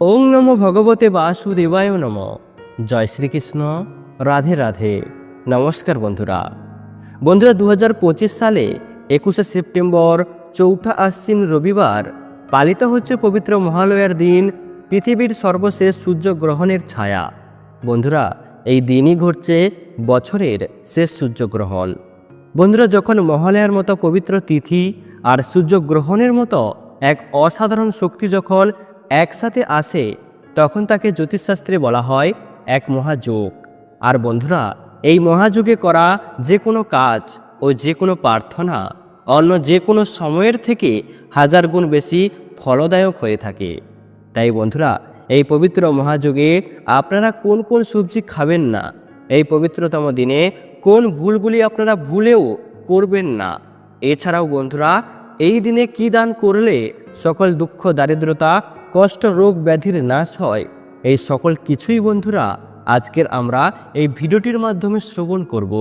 ওং নম ভগবতে বাসুদেবায় নম। জয় শ্রীকৃষ্ণ। রাধে রাধে। নমস্কার বন্ধুরা। বন্ধুরা দু হাজার পঁচিশ সালে একুশে সেপ্টেম্বর, চৌঠা আশ্বিন রবিবার পালিত হচ্ছে পবিত্র মহালয়ার দিন, পৃথিবীর সর্বশেষ সূর্যগ্রহণের ছায়া। বন্ধুরা, এই দিনই ঘটছে বছরের শেষ সূর্যগ্রহণ বন্ধুরা, যখন মহালয়ার মতো পবিত্র তিথি আর সূর্যগ্রহণের মতো এক অসাধারণ শক্তি যখন একসাথে আসে, তখন তাকে জ্যোতিষশাস্ত্রে বলা হয় এক মহাযোগ। আর বন্ধুরা, এই মহাযুগে করা যে কোনো কাজ ও যে কোনো প্রার্থনা অন্য যে কোনো সময়ের থেকে হাজার গুণ বেশি ফলদায়ক হয়ে থাকে। তাই বন্ধুরা, এই পবিত্র মহাযুগে আপনারা কোন কোন সবজি খাবেন না? এই পবিত্রতম দিনে কোন ভুলগুলি আপনারা ভুলেও করবেন না? এছাড়াও বন্ধুরা, এই দিনে কি দান করলে সকল দুঃখ, দারিদ্রতা কষ্ট রোগ ব্যাধির নাশ হয়। এই সকল কিছুই বন্ধুরা, আজকের আমরা এই ভিডিওটির মাধ্যমে শ্রবণ করব।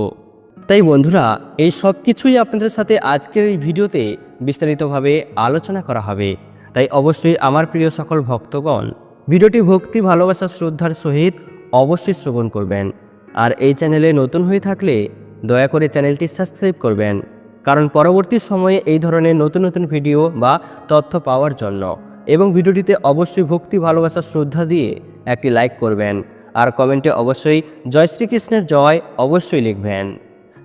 তাই বন্ধুরা, এই সব কিছুই আপনাদের সাথে আজকের এই ভিডিওতে বিস্তারিতভাবে আলোচনা করা হবে। তাই অবশ্যই আমার প্রিয় সকল ভক্তগণ, ভিডিওটি ভক্তি, ভালোবাসা, শ্রদ্ধার সহিত অবশ্যই শ্রবণ করবেন। আর এই চ্যানেলে নতুন হয়ে থাকলে দয়া করে চ্যানেলটি সাবস্ক্রাইব করবেন। কারণ পরবর্তী সময়ে এই ধরনের নতুন নতুন ভিডিও বা তথ্য পাওয়ার জন্য এবং ভিডিওটিতে অবশ্যই ভক্তি, ভালোবাসা, শ্রদ্ধা দিয়ে একটি লাইক করবেন। আর কমেন্টে অবশ্যই জয় শ্রীকৃষ্ণের জয় অবশ্যই লিখবেন।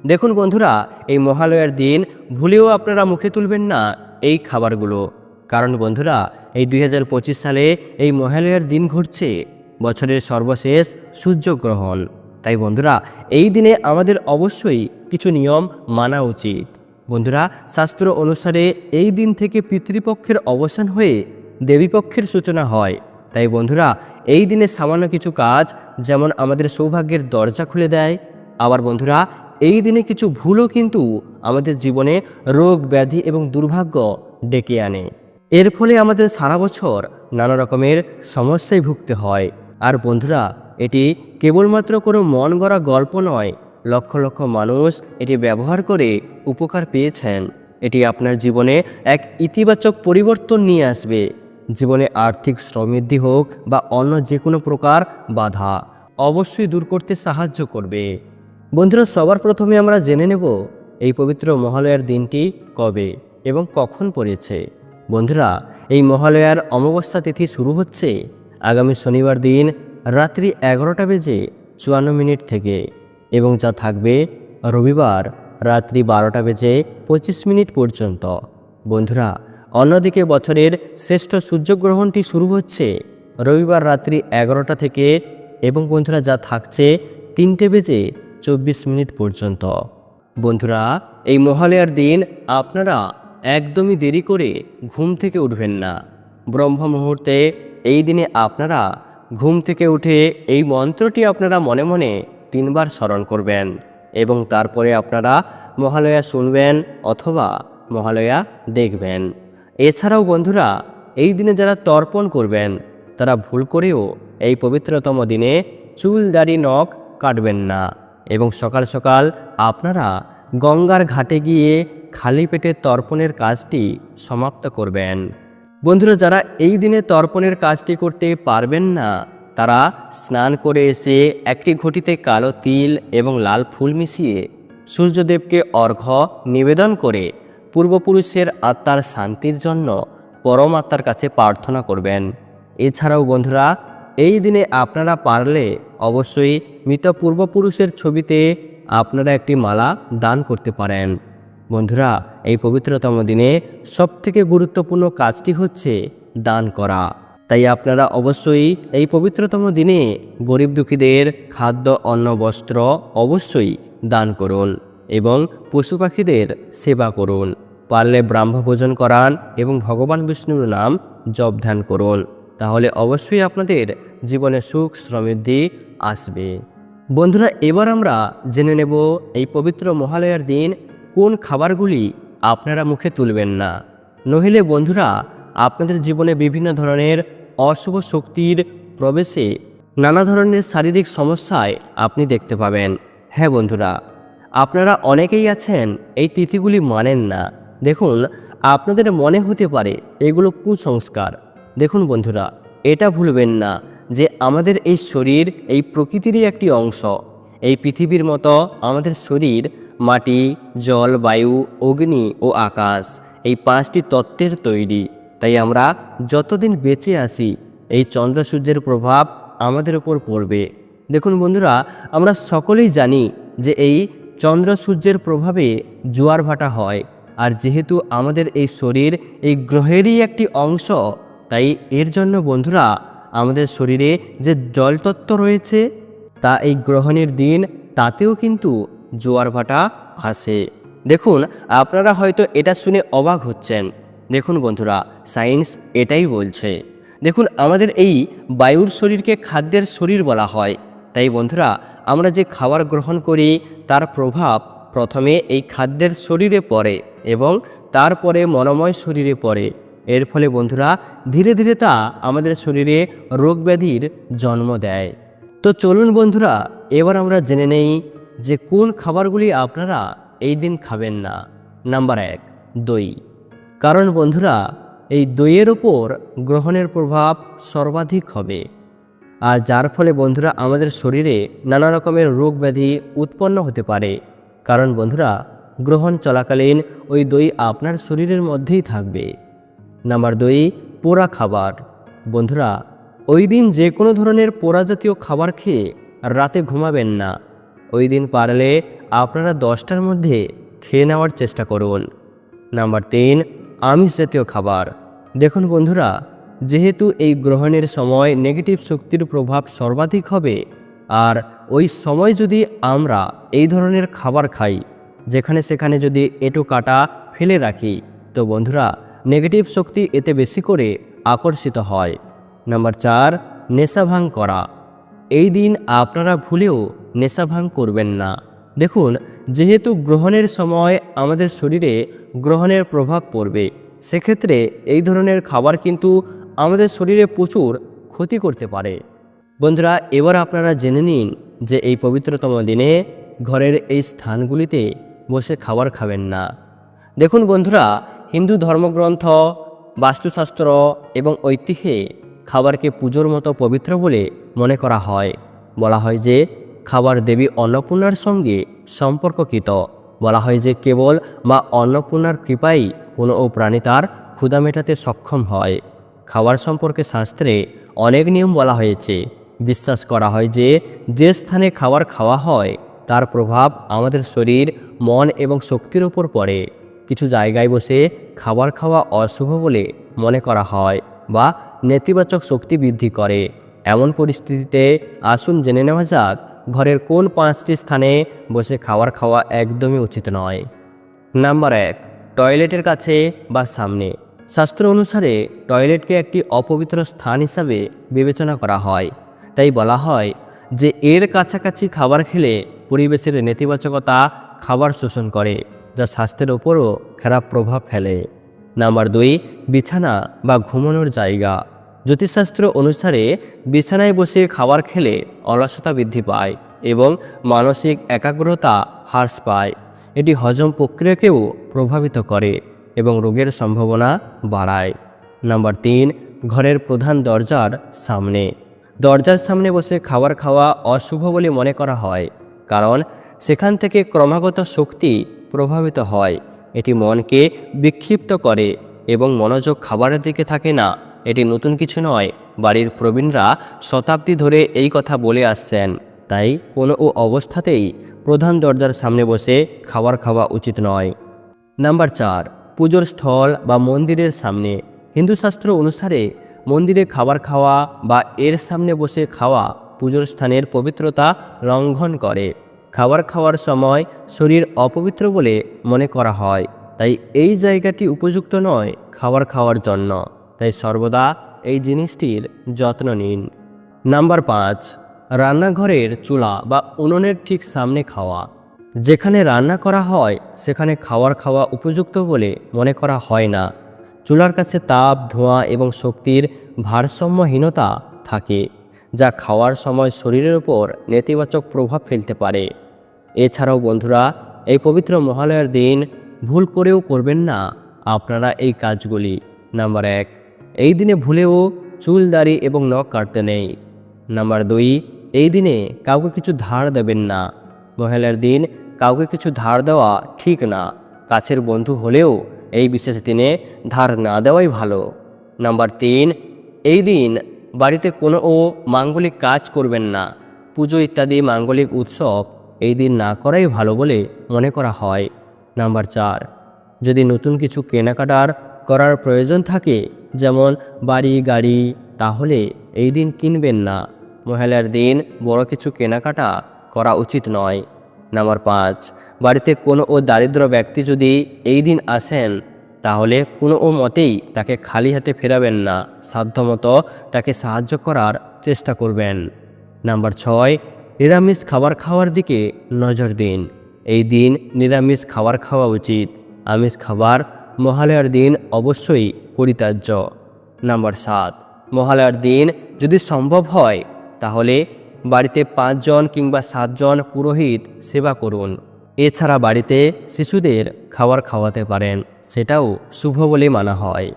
দেখুন বন্ধুরা, এই মহালয়ার দিন ভুলেও আপনারা মুখে তুলবেন না এই খাবারগুলো। কারণ বন্ধুরা, এই দুই হাজার পঁচিশ সালে এই মহালয়ার দিন ঘটছে। বছরের সর্বশেষ সূর্যগ্রহণ। তাই বন্ধুরা, এই দিনে আমাদের অবশ্যই কিছু নিয়ম মানা উচিত। বন্ধুরা, শাস্ত্র অনুসারে এই দিন থেকে পিতৃপক্ষের অবসান হয়ে দেবীপক্ষের সূচনা হয়। তাই বন্ধুরা, এই দিনে সামান্য কিছু কাজ যেমন আমাদের সৌভাগ্যের দরজা খুলে দেয়, আবার বন্ধুরা, এই দিনে কিছু ভুলও কিন্তু আমাদের জীবনে রোগ, ব্যাধি এবং দুর্ভাগ্য ডেকে আনে। এর ফলে আমাদের সারা বছর নানা রকমের সমস্যায় ভুগতে হয়। আর বন্ধুরা, এটি কেবলমাত্র কোনো মন গড়া গল্প নয়, লক্ষ লক্ষ মানুষ এটি ব্যবহার করে উপকার পেয়েছেন। এটি আপনার জীবনে এক ইতিবাচক পরিবর্তন নিয়ে আসবে। জীবনে আর্থিক সমৃদ্ধি হোক বা অন্য যে কোনো প্রকার বাধা অবশ্যই দূর করতে সাহায্য করবে। বন্ধুরা, সবার প্রথমে আমরা জেনে নেব এই পবিত্র মহালয়ার দিনটি কবে এবং কখন পড়েছে। বন্ধুরা, এই মহালয়ার অমাবস্যা তিথি শুরু হচ্ছে আগামী শনিবার দিন রাত্রি এগারোটা বেজে চুয়ান্ন মিনিট থেকে এবং যা থাকবে রবিবার রাত্রি বারোটা বেজে পঁচিশ মিনিট পর্যন্ত। বন্ধুরা অন্যদিকে বছরের শ্রেষ্ঠ সূর্যগ্রহণটি শুরু হচ্ছে। রবিবার রাত্রি এগারোটা থেকে এবং বন্ধুরা যা থাকছে তিনটে বেজে চব্বিশ মিনিট পর্যন্ত। বন্ধুরা, এই মহালয়ার দিন আপনারা একদমই দেরি করে ঘুম থেকে উঠবেন না। ব্রহ্ম মুহূর্তে এই দিনে আপনারা ঘুম থেকে উঠে এই মন্ত্রটি আপনারা মনে মনে তিনবার স্মরণ করবেন এবং তারপরে আপনারা মহালয়া শুনবেন অথবা মহালয়া দেখবেন। এছাড়াও বন্ধুরা, এই দিনে যারা তর্পণ করবেন, তারা ভুল করেও এই পবিত্রতম দিনে চুল, দাড়ি, নখ কাটবেন না এবং সকাল সকাল আপনারা গঙ্গার ঘাটে গিয়ে খালি পেটে তর্পণের কাজটি সমাপ্ত করবেন। বন্ধুরা, যারা এই দিনে তর্পণের কাজটি করতে পারবেন না, তারা স্নান করে এসে একটি ঘটিতে কালো তিল এবং লাল ফুল মিশিয়ে সূর্যদেবকে অর্ঘ্য নিবেদন করে পূর্বপুরুষের আত্মার শান্তির জন্য পরমাত্মার কাছে প্রার্থনা করবেন। এছাড়াও বন্ধুরা, এই দিনে আপনারা পারলে অবশ্যই মৃত পূর্বপুরুষের ছবিতে আপনারা একটি মালা দান করতে পারেন। বন্ধুরা, এই পবিত্রতম দিনে সবথেকে গুরুত্বপূর্ণ কাজটি হচ্ছে দান করা। তাই আপনারা অবশ্যই এই পবিত্রতম দিনে গরিব দুঃখীদের খাদ্য, অন্ন, বস্ত্র অবশ্যই দান করুন এবং পশু পাখিদের সেবা করুন। পারলে ব্রাহ্ম ভোজন করান এবং ভগবান বিষ্ণুর নাম জপ ধ্যান করুন। তাহলে অবশ্যই আপনাদের জীবনে সুখ, সমৃদ্ধি আসবে। বন্ধুরা, এবার আমরা জেনে নেব এই পবিত্র মহালয়ার দিন কোন খাবারগুলি আপনারা মুখে তুলবেন না। নহিলে বন্ধুরা, আপনাদের জীবনে বিভিন্ন ধরনের অশুভ শক্তির প্রবেশে নানা ধরনের শারীরিক সমস্যায় আপনি দেখতে পাবেন। হ্যাঁ বন্ধুরা, আপনারা অনেকেই আছেন, এই তিথিগুলি মানেন না। দেখুন, আপনাদের মনে হতে পারে এগুলো কুসংস্কার। দেখুন বন্ধুরা, এটা ভুলবেন না যে আমাদের এই শরীর এই প্রকৃতিরই একটি অংশ। এই পৃথিবীর মতো আমাদের শরীর মাটি, জল, বায়ু, অগ্নি ও আকাশ, এই পাঁচটি তত্ত্বের তৈরি। তাই আমরা যতদিন বেঁচে আসি এই চন্দ্র সূর্যের প্রভাব আমাদের উপর পড়বে। দেখুন বন্ধুরা, আমরা সকলেই জানি যে এই চন্দ্র সূর্যের প্রভাবে জোয়ার ভাটা হয়। আর যেহেতু আমাদের এই শরীর এই গ্রহেরই একটি অংশ, তাই এর জন্য বন্ধুরা আমাদের শরীরে যে জলতত্ত্ব রয়েছে, তা এই গ্রহণের দিন তাতেও কিন্তু জোয়ার ভাটা আসে। দেখুন, আপনারা হয়তো এটা শুনে অবাক হচ্ছেন। দেখুন বন্ধুরা, সায়েন্স এটাই বলছে। দেখুন, আমাদের এই বায়ুর শরীরকে খাদ্যের শরীর বলা হয়। তাই বন্ধুরা, আমরা যে খাবার গ্রহণ করি, তার প্রভাব প্রথমে এই খাদ্যের শরীরে পড়ে এবং তারপরে মনোময় শরীরে পড়ে। এর ফলে বন্ধুরা, ধীরে ধীরে তা আমাদের শরীরে রোগ ব্যাধির জন্ম দেয়। তো চলুন বন্ধুরা, এবার আমরা জেনে নেই যে কোন খাবারগুলি আপনারা এই দিন খাবেন না। নাম্বার এক, দই। কারণ বন্ধুরা, এই দইয়ের ওপর গ্রহণের প্রভাব সর্বাধিক হবে। আর যার ফলে বন্ধুরা, আমাদের শরীরে নানা রকমের রোগ ব্যাধি উৎপন্ন হতে পারে। কারণ বন্ধুরা, গ্রহণ চলাকালীন ওই দই আপনার শরীরের মধ্যেই থাকবে। নাম্বার দুই, পোড়া খাবার। বন্ধুরা, ওই দিন যে কোনো ধরনের পোড়া জাতীয় খাবার খেয়ে রাতে ঘুমাবেন না। ওই দিন পারলে আপনারা দশটার মধ্যে খেয়ে নেওয়ার চেষ্টা করুন। নাম্বার তিন, আমিষ জাতীয় খাবার। দেখুন বন্ধুরা, যেহেতু এই গ্রহণের সময় নেগেটিভ শক্তির প্রভাব সর্বাধিক হবে, আর ওই সময় যদি আমরা এই ধরনের খাবার খাই, যেখানে সেখানে যদি এটো কাটা ফেলে রাখি, তো বন্ধুরা নেগেটিভ শক্তি এতে বেশি করে আকর্ষিত হয়। নাম্বার চার নেশাভাং করা। এই দিন আপনারা ভুলেও নেশাভাং করবেন না। দেখুন, যেহেতু গ্রহণের সময় আমাদের শরীরে গ্রহণের প্রভাব পড়বে, সেক্ষেত্রে এই ধরনের খাবার কিন্তু আমাদের শরীরে প্রচুর ক্ষতি করতে পারে। বন্ধুরা, এবার আপনারা জেনে নিন যে এই পবিত্রতম দিনে ঘরের এই স্থানগুলিতে বসে খাবার খাবেন না। দেখুন বন্ধুরা, হিন্দু ধর্মগ্রন্থ, বাস্তুশাস্ত্র এবং ঐতিহ্যে খাবারকে পুজোর মতো পবিত্র বলে মনে করা হয়। বলা হয় যে, খাবার দেবী অন্নপূর্ণার সঙ্গে সম্পর্ককৃত। বলা হয় যে, কেবল মা অন্নপূর্ণার কৃপাই কোনো ও প্রাণী তার ক্ষুধা মেটাতে সক্ষম হয়। খাবার সম্পর্কে শাস্ত্রে অনেক নিয়ম বলা হয়েছে। বিশ্বাস করা হয় যে যে স্থানে খাবার খাওয়া হয়, তার প্রভাব আমাদের শরীর, মন এবং শক্তির উপর পড়ে। কিছু জায়গায় বসে খাবার খাওয়া অশুভ বলে মনে করা হয় বা নেতিবাচক শক্তি বৃদ্ধি করে। এমন পরিস্থিতিতে আসুন জেনে নেওয়া যাক, ঘরের কোন পাঁচটি স্থানে বসে খাবার খাওয়া একদমই উচিত নয়। নাম্বার এক, টয়লেটের কাছে বা সামনে। শাস্ত্র অনুসারে টয়লেটকে একটি অপবিত্র স্থান হিসাবে বিবেচনা করা হয়। তাই বলা হয় যে এর কাছাকাছি খাবার খেলে পরিবেশের নেতিবাচকতা খাবার শোষণ করে, যা স্বাস্থ্যের ওপরও খারাপ প্রভাব ফেলে। নাম্বার দুই, বিছানা বা ঘুমানোর জায়গা। জ্যোতিষশাস্ত্র অনুসারে বিছানায় বসে খাবার খেলে অলসতা বৃদ্ধি পায় এবং মানসিক একাগ্রতা হ্রাস পায়। এটি হজম প্রক্রিয়াকেও প্রভাবিত করে এবং রোগের সম্ভাবনা বাড়ায়। নাম্বার তিন, ঘরের প্রধান দরজার সামনে। দরজার সামনে বসে খাবার খাওয়া অশুভ বলে মনে করা হয়, কারণ সেখান থেকে ক্রমাগত শক্তি প্রভাবিত হয়। এটি মনকে বিক্ষিপ্ত করে এবং মনোযোগ খাবারের দিকে থাকে না। এটি নতুন কিছু নয়, বাড়ির প্রবীণরা শতাব্দী ধরে এই কথা বলে আসছেন। তাই কোনো ও অবস্থাতেই প্রধান দরজার সামনে বসে খাবার খাওয়া উচিত নয়। নাম্বার চার, পুজোর স্থল বা মন্দিরের সামনে। হিন্দু শাস্ত্র অনুসারে মন্দিরে খাবার খাওয়া বা এর সামনে বসে খাওয়া পুজোর স্থানের পবিত্রতা লঙ্ঘন করে। খাবার খাওয়ার সময় শরীর অপবিত্র বলে মনে করা হয়। তাই এই জায়গাটি উপযুক্ত নয় খাবার খাওয়ার জন্য। তাই সর্বদা এই জিনিসটির যত্ন নিন। নাম্বার পাঁচ, রান্নাঘরের চুলা বা উনুনের ঠিক সামনে খাওয়া। যেখানে রান্না করা হয়, সেখানে খাবার খাওয়া উপযুক্ত বলে মনে করা হয় না। চুলার কাছে তাপ, ধোঁয়া এবং শক্তির ভারসাম্যহীনতা থাকে, যা খাওয়ার সময় শরীরের উপর নেতিবাচক প্রভাব ফেলতে পারে। এছাড়াও বন্ধুরা, এই পবিত্র মহালয়ার দিন ভুল করেও করবেন না আপনারা এই কাজগুলি। নাম্বার এক, এই দিনে ভুলেও চুল, দাড়ি এবং নখ কাটতে নেই। নাম্বার দুই, এই দিনে কাউকে কিছু ধার দেবেন না। মহিলার দিন কাউকে কিছু ধার দেওয়া ঠিক না। কাছের বন্ধু হলেও এই বিশেষ দিনে ধার না দেওয়াই ভালো। নাম্বার তিন, এই দিন বাড়িতে কোনো ও মাঙ্গলিক কাজ করবেন না। পুজো ইত্যাদি মাঙ্গলিক উৎসব এই দিন না করাই ভালো বলে মনে করা হয়। নাম্বার চার, যদি নতুন কিছু কেনাকাটার করার প্রয়োজন থাকে, যেমন বাড়ি, গাড়ি, তাহলে এই দিন কিনবেন না। মহিলার দিন বড় কিছু কেনাকাটা করা উচিত নয়। নাম্বার পাঁচ, বাড়িতে কোনো ও দারিদ্র ব্যক্তি যদি এই দিন আসেন, তাহলে কোনো ও মতেই তাকে খালি হাতে ফেরাবেন না। সাধ্যমতো তাকে সাহায্য করার চেষ্টা করবেন। নাম্বার ছয়, নিরামিষ খাবার খাওয়ার দিকে নজর দিন। এই দিন নিরামিষ খাবার খাওয়া উচিত। আমিষ খাবার মহালয়ার দিন অবশ্যই পরিত্যাজ্য। নাম্বার সাত, মহালয়ার দিন যদি সম্ভব হয়, তাহলে বাড়িতে পাঁচজন কিংবা সাতজন পুরোহিত সেবা করুন। এছাড়া বাড়িতে শিশুদের খাবার খাওয়াতে পারেন, সেটাও শুভ বলে মানা হয়।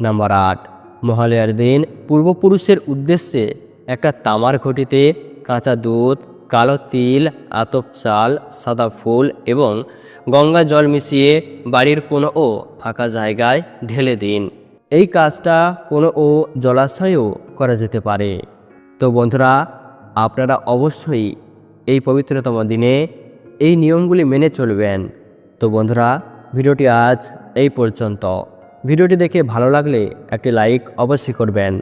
নাম্বার আট, মহালয়ার দিন পূর্বপুরুষের উদ্দেশ্যে একটা তামার ঘটিতে কাঁচা দুধ, কালো তিল, আতপ চাল, সাদা ফুল এবং গঙ্গা জল মিশিয়ে বাড়ির কোনো ও ফাঁকা জায়গায় ঢেলে দিন। এই কাজটা কোনো ও জলাশয়েও করা যেতে পারে। তো বন্ধুরা আপনারা অবশ্যই এই পবিত্রতম দিনে এই নিয়মগুলি মেনে চলবেন। তো বন্ধুরা, ভিডিওটি আজ এই পর্যন্ত। ভিডিওটি দেখে ভালো লাগলে একটি লাইক অবশ্যই করবেন।